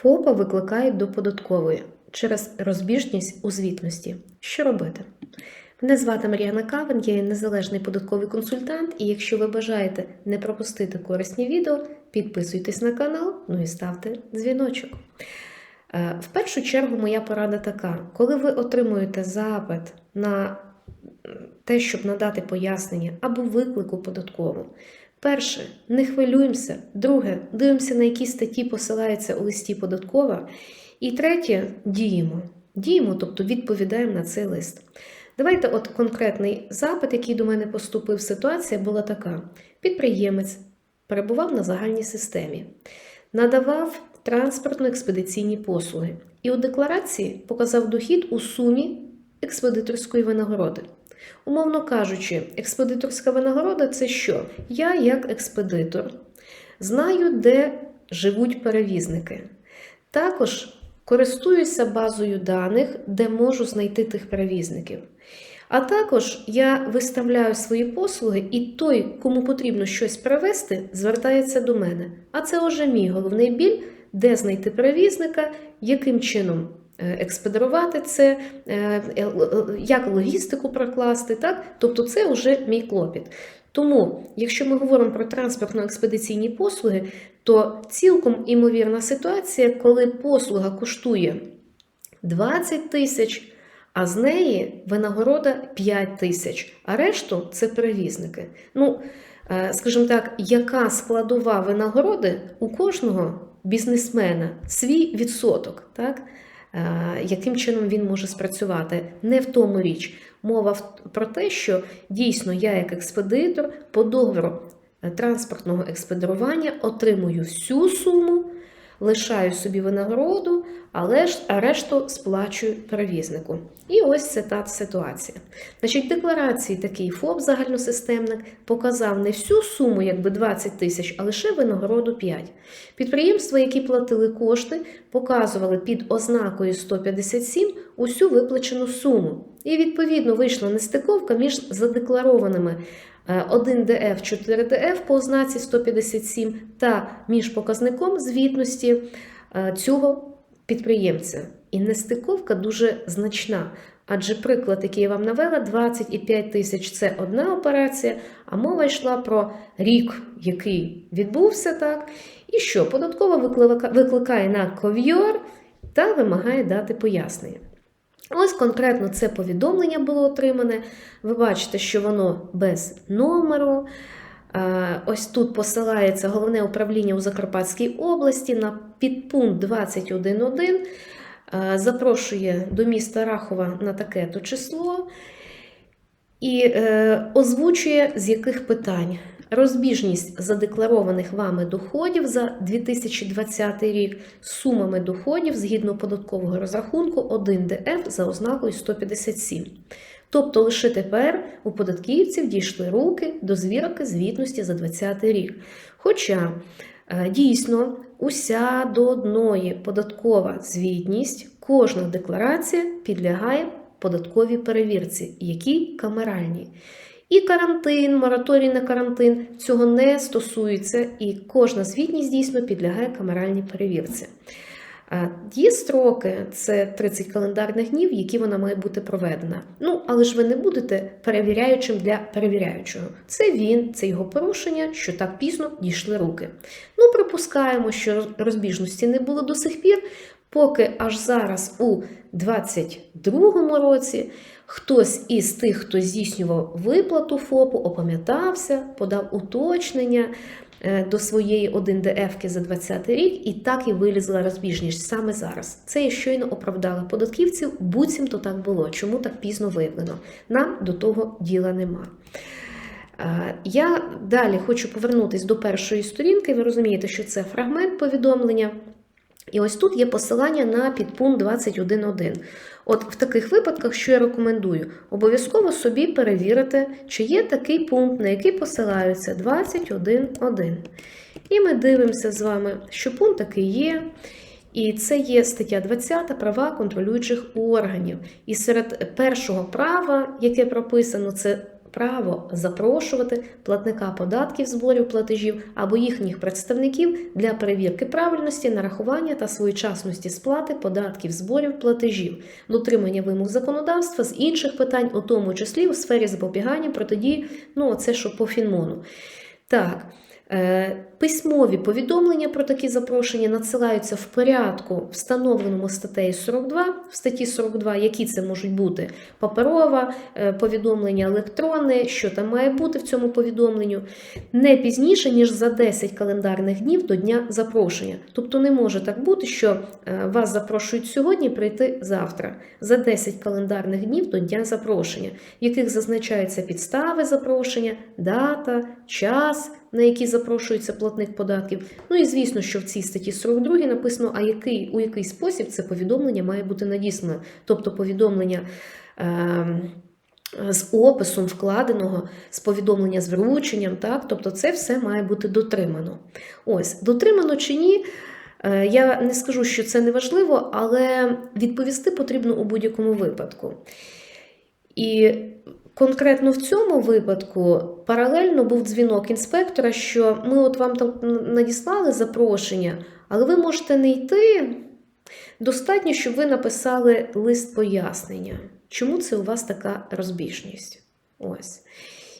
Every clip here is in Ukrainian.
ФОПа викликають до податкової через розбіжність у звітності. Що робити? Мене звати Мар'яна Кавин, я є незалежний податковий консультант, і якщо ви бажаєте не пропустити корисні відео, підписуйтесь на канал, ну і ставте дзвіночок. Е, В першу чергу, моя порада така: коли ви отримуєте запит на те, щоб надати пояснення або виклику податкову, перше, не хвилюємося. Друге, дивимося, на які статті посилається у листі податкова. І третє, діємо. Діємо, тобто відповідаємо на цей лист. Давайте, от конкретний запит, який до мене поступив, ситуація була така: підприємець перебував на загальній системі, надавав транспортно-експедиційні послуги і у декларації показав дохід у сумі експедиторської винагороди. Умовно кажучи, експедиторська винагорода це що? Я, як експедитор, знаю, де живуть перевізники. Також користуюся базою даних, де можу знайти тих перевізників. А також я виставляю свої послуги, і той, кому потрібно щось перевезти, звертається до мене. А це вже мій головний біль, де знайти перевізника, яким чином е, експедирувати це, е, е, як логістику прокласти. Так? Тобто це вже мій клопіт. Тому, якщо ми говоримо про транспортно-експедиційні послуги, то цілком імовірна ситуація, коли послуга коштує 20 тисяч, а з неї винагорода 5 тисяч, а решту це перевізники. Ну, скажімо так, яка складова винагороди у кожного бізнесмена свій відсоток, так? Е, яким чином він може спрацювати? Не в тому річ. Мова про те, що дійсно я, як експедитор, по договору е, транспортного експедирування отримую всю суму, лишаю собі винагороду, але ж решту сплачую перевізнику. І ось це та ситуація. Значить, декларації такий ФОП загальносистемник показав не всю суму, якби 20 тисяч, а лише винагороду 5. Підприємства, які платили кошти, показували під ознакою 157 усю виплачену суму. І відповідно вийшла нестиковка між задекларованими е, 1ДФ, 4ДФ по ознаці 157 та між показником звітності е, цього підприємця. І нестиковка дуже значна. Адже приклад, який я вам навела, 25 тисяч це одна операція, а мова йшла про рік, який відбувся так. І що податкова викликає на ков'йор та вимагає дати пояснення. Ось конкретно це повідомлення було отримане. Ви бачите, що воно без номеру. Е, Ось тут посилається головне управління у Закарпатській області на підпункт 21.1. Е, Запрошує до міста Рахова на таке то число і е, озвучує, з яких питань розбіжність задекларованих вами доходів за 2020 рік сумами доходів згідно податкового розрахунку 1 ДФ за ознакою 157. Тобто лише тепер у податківців дійшли руки до звірки звітності за 2020 рік. Хоча е, дійсно уся до одної податкова звітність, кожна декларація підлягає податковій перевірці, які камеральні. І карантин, мораторій на карантин цього не стосується, і кожна звітність дійсно підлягає камеральній перевірці. Е, Є строки, це 30 календарних днів, які вона має бути проведена. Ну, але ж ви не будете перевіряючим для перевіряючого. Це він, це його порушення, що так пізно дійшли руки. Ну, припускаємо, що розбіжності не було до сих пір, поки аж зараз, у 22-му році, хтось із тих, хто здійснював виплату ФОПу, опам'ятався, подав уточнення до своєї 1ДФ за 20 рік, і так і вилізла розбіжність саме зараз. Це я щойно оправдала податківців, буцімто так було. Чому так пізно виявлено? Нам до того діла нема. Е, Я далі хочу повернутися до першої сторінки. Ви розумієте, що це фрагмент повідомлення. І ось тут є посилання на підпункт 21.1. От в таких випадках, що я рекомендую, обов'язково собі перевірити, чи є такий пункт, на який посилаються 21.1. І ми дивимося з вами, що пункт такий є. І це є стаття 20 права контролюючих органів. І серед першого права, яке прописано, це право запрошувати платника податків, зборів платежів або їхніх представників для перевірки правильності, нарахування та своєчасності сплати податків, зборів платежів, дотримання вимог законодавства з інших питань, у тому числі у сфері запобігання протидії, ну це що по фінмону. Так. Е, Письмові повідомлення про такі запрошення надсилаються в порядку, встановленому статтею 42, в статті 42, які це можуть бути? Паперова, е, повідомлення електронне, що там має бути в цьому повідомленню, не пізніше, ніж за 10 календарних днів до дня запрошення. Тобто не може так бути, що е, вас запрошують сьогодні прийти завтра, за 10 календарних днів до дня запрошення, в яких зазначаються підстави запрошення, дата, час на які запрошується платник податків. Ну і звісно, що в цій статті 42 написано, а який, у який спосіб це повідомлення має бути надіслане. Тобто повідомлення. Е з описом вкладеного, з повідомлення з врученням, так? тобто це все має бути дотримано. Ось, дотримано чи ні, е, я не скажу, що це не важливо, але відповісти потрібно у будь-якому випадку. І Конкретно в цьому випадку паралельно був дзвінок інспектора, що ми от вам там надіслали запрошення, але ви можете не йти. Достатньо, щоб ви написали лист пояснення, чому це у вас така розбіжність. Ось.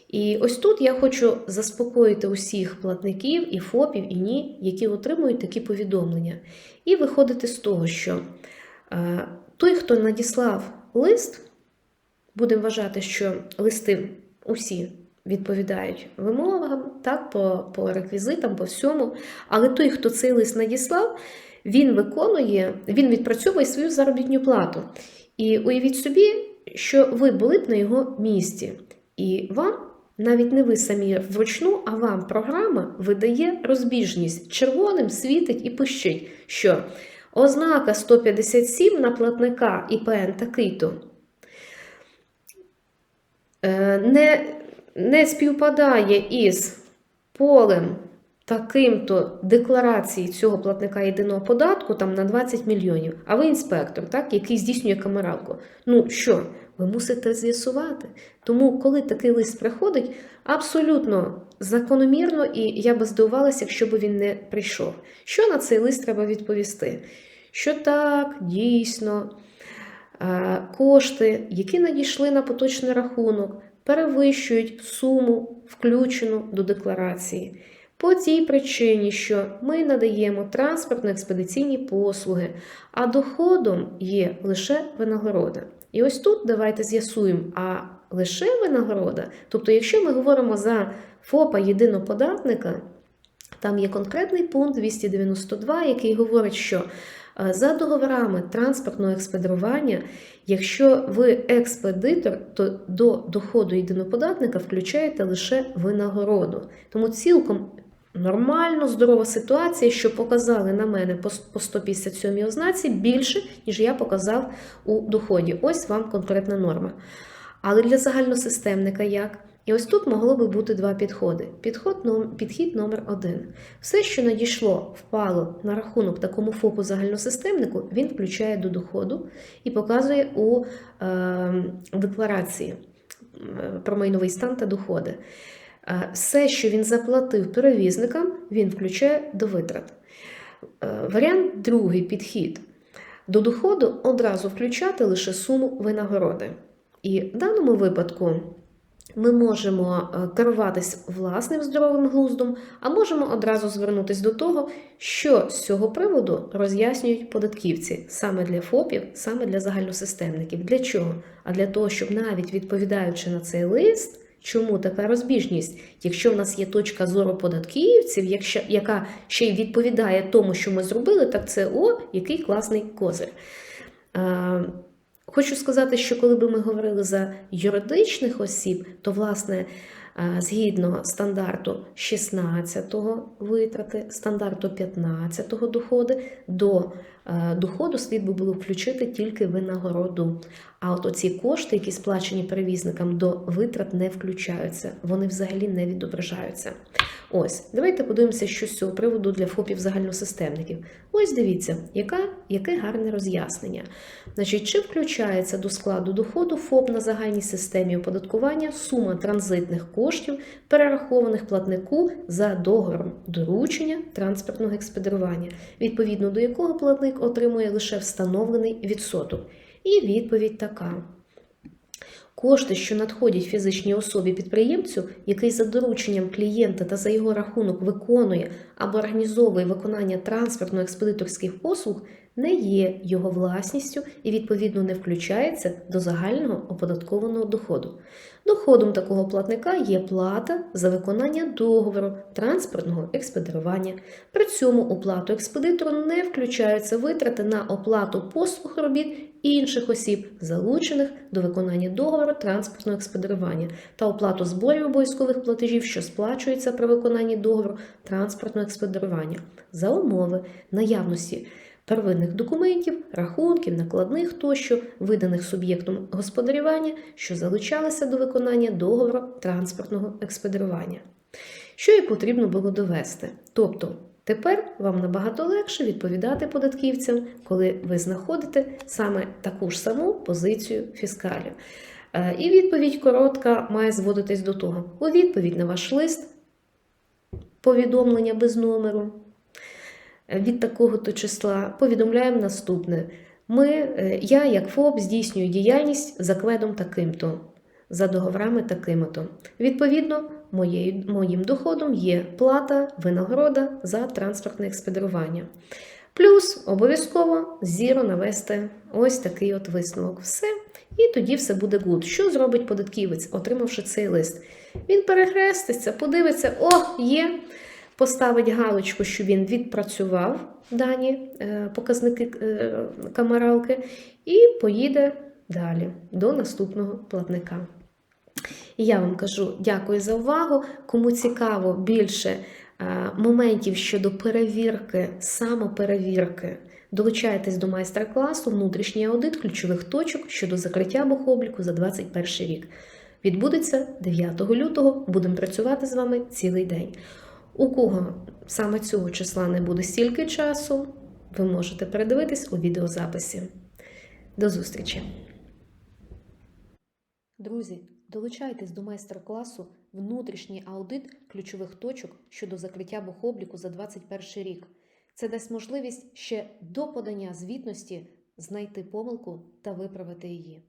І ось тут я хочу заспокоїти усіх платників і ФОПів, і ні, які отримують такі повідомлення. І виходити з того, що е, той, хто надіслав лист, будемо вважати, що листи усі відповідають вимогам, так, по, по реквізитам, по всьому. Але той, хто цей лист надіслав, він виконує, він відпрацьовує свою заробітну плату. І уявіть собі, що ви були б на його місці, і вам. Навіть не ви самі вручну, а вам програма видає розбіжність. Червоним світить і пищить, що ознака 157 на платника ІПН такий-то не не співпадає із полем таким-то декларації цього платника єдиного податку там на 20 мільйонів, а ви інспектор, так, який здійснює камералку. Ну що, ви мусите з'ясувати. Тому, коли такий лист приходить, абсолютно закономірно, і я би здивувалася, якщо б він не прийшов. Що на цей лист треба відповісти? Що так, дійсно. Е, кошти, які надійшли на поточний рахунок, перевищують суму, включену до декларації. По тій причині, що ми надаємо транспортно-експедиційні послуги, а доходом є лише винагорода. І ось тут давайте з'ясуємо, а лише винагорода, тобто, якщо ми говоримо за ФОПа єдиноподатника, там є конкретний пункт 292, який говорить, що за договорами транспортного експедирування, якщо ви експедитор, то до доходу єдиноподатника включаєте лише винагороду. Тому цілком нормально, здорова ситуація, що показали на мене по 157 ознаці більше, ніж я показав у доході. Ось вам конкретна норма. Але для загальносистемника як? І ось тут могло би бути два підходи. Підход, Підхід номер один. Все, що надійшло, впало на рахунок такому ФОПу загальносистемнику, він включає до доходу і показує у е, декларації про майновий стан та доходи. Е, все, що він заплатив перевізникам, він включає до витрат. Е, варіант другий підхід. До доходу одразу включати лише суму винагороди. І в даному випадку ми можемо е, керуватись власним здоровим глуздом, а можемо одразу звернутися до того, що з цього приводу роз'яснюють податківці саме для ФОПів, саме для загальносистемників. Для чого? А для того, щоб навіть відповідаючи на цей лист, чому така розбіжність? Якщо в нас є точка зору податківців, якщо, яка ще й відповідає тому, що ми зробили, так це о, який класний козир. Хочу сказати, що коли би ми говорили за юридичних осіб, то власне згідно стандарту 16-го витрати, стандарту 15-го доходи, до доходу слід би було включити тільки винагороду. А от оці кошти, які сплачені перевізникам до витрат, не включаються, вони взагалі не відображаються. Ось, давайте подивимося, що з цього приводу для ФОПів загальносистемників. Ось дивіться, яка, яке гарне роз'яснення. Значить, чи включається до складу доходу ФОП на загальній системі оподаткування сума транзитних коштів, перерахованих платнику за договором доручення транспортного експедирування, відповідно до якого платник отримує лише встановлений відсоток. І відповідь така. Кошти, що надходять фізичній особі підприємцю, який за дорученням клієнта та за його рахунок виконує або організовує виконання транспортно-експедиторських послуг, не є його власністю і відповідно не включається до загального оподаткованого доходу. Доходом такого платника є плата за виконання договору транспортного експедирування. При цьому у плату експедитору не включаються витрати на оплату послуг робіт інших осіб, залучених до виконання договору транспортного експедирування та оплату зборів обов'язкових платежів, що сплачуються при виконанні договору транспортного експедирування за умови наявності первинних документів, рахунків, накладних тощо, виданих суб'єктом господарювання, що залучалися до виконання договору транспортного експедирування. Що і потрібно було довести. Тобто, тепер вам набагато легше відповідати податківцям, коли ви знаходите саме таку ж саму позицію фіскалів. Е, І відповідь коротка має зводитись до того: у відповідь на ваш лист, повідомлення без номеру від такого-то числа повідомляємо наступне. Ми, е, я, як ФОП, здійснюю діяльність за кведом таким-то, за договорами такими-то. Відповідно, моєю, моїм доходом є плата, винагорода за транспортне експедирування. Плюс обов'язково зіро навести ось такий от висновок. Все. І тоді все буде гуд. Що зробить податківець, отримавши цей лист? Він перехреститься, подивиться, о, є поставить галочку, що він відпрацював дані е, показники е, камералки, і поїде далі до наступного платника. І я вам кажу дякую за увагу. Кому цікаво більше е, моментів щодо перевірки, самоперевірки, долучайтесь до майстер-класу Внутрішній аудит ключових точок щодо закриття бухобліку за 2021 рік. Відбудеться 9 лютого. Будемо працювати з вами цілий день. У кого саме цього числа не буде стільки часу, ви можете передивитись у відеозаписі. До зустрічі! Друзі, долучайтесь до майстер-класу Внутрішній аудит ключових точок щодо закриття бухобліку за 2021 рік. Це дасть можливість ще до подання звітності знайти помилку та виправити її.